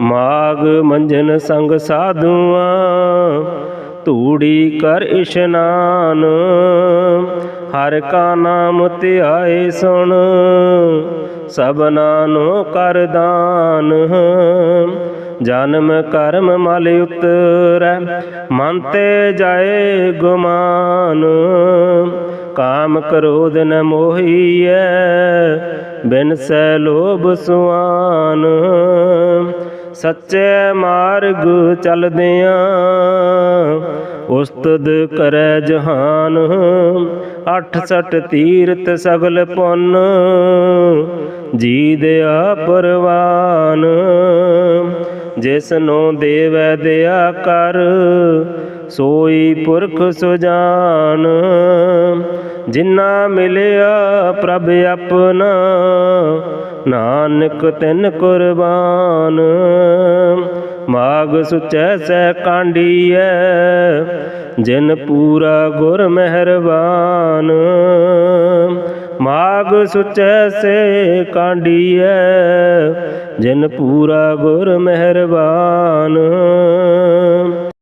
ਮਾਗ ਮੰਜਨ ਸੰਗ ਸਾਧੂਆਂ, ਧੂੜੀ ਕਰ ਇਸ਼ਨਾਨ। ਹਰ ਕਾ ਨਾਮ ਧਿਆਏ ਸੁਣ, ਸਭਨਾ ਨੂੰ ਕਰ ਦਾਨ। ਜਨਮ ਕਰਮ ਮਲ ਉਤਰੈ, ਮਨ ਤੇ ਜਾਏ ਗੁਮਾਨ। ਕਾਮ ਕ੍ਰੋਧ ਨ ਮੋਹੀਐ, ਬਿਨ ਸੈ ਲੋਭ ਸੁਆਨ। ਸੱਚੇ ਮਾਰਗ ਚਲਦਿਆਂ ਉਸਤਦ ਕਰੈ ਜਹਾਨ। ਅੱਠ ਸਟ ਤੀਰਤ ਸਗਲ ਪੁੰਨ ਜੀ ਦਿਆ ਪਰਵਾਨ। ਜਿਸ ਨੂੰ ਦੇਵੈ ਦਿਆ ਕਰ, ਸੋਈ ਪੁਰਖ ਸੁਜਾਨ। ਜਿਨਾ ਮਿਲਿਆ ਪ੍ਰਭ ਆਪਣਾ ਨਾਨਕ ਤਿਨ ਕੁਰਬਾਨ, ਮਾਗ ਸੁਚੈ ਸੈ ਕਾਂਡੀਐ, ਜਿਨ ਪੂਰਾ ਗੁਰ ਮਿਹਰਬਾਨ। ਮਾਗ ਸੁਚੈ ਸੇ ਕਾਂਡੀਐ, ਜਿਨ ਪੂਰਾ ਗੁਰ ਮਿਹਰਬਾਨ।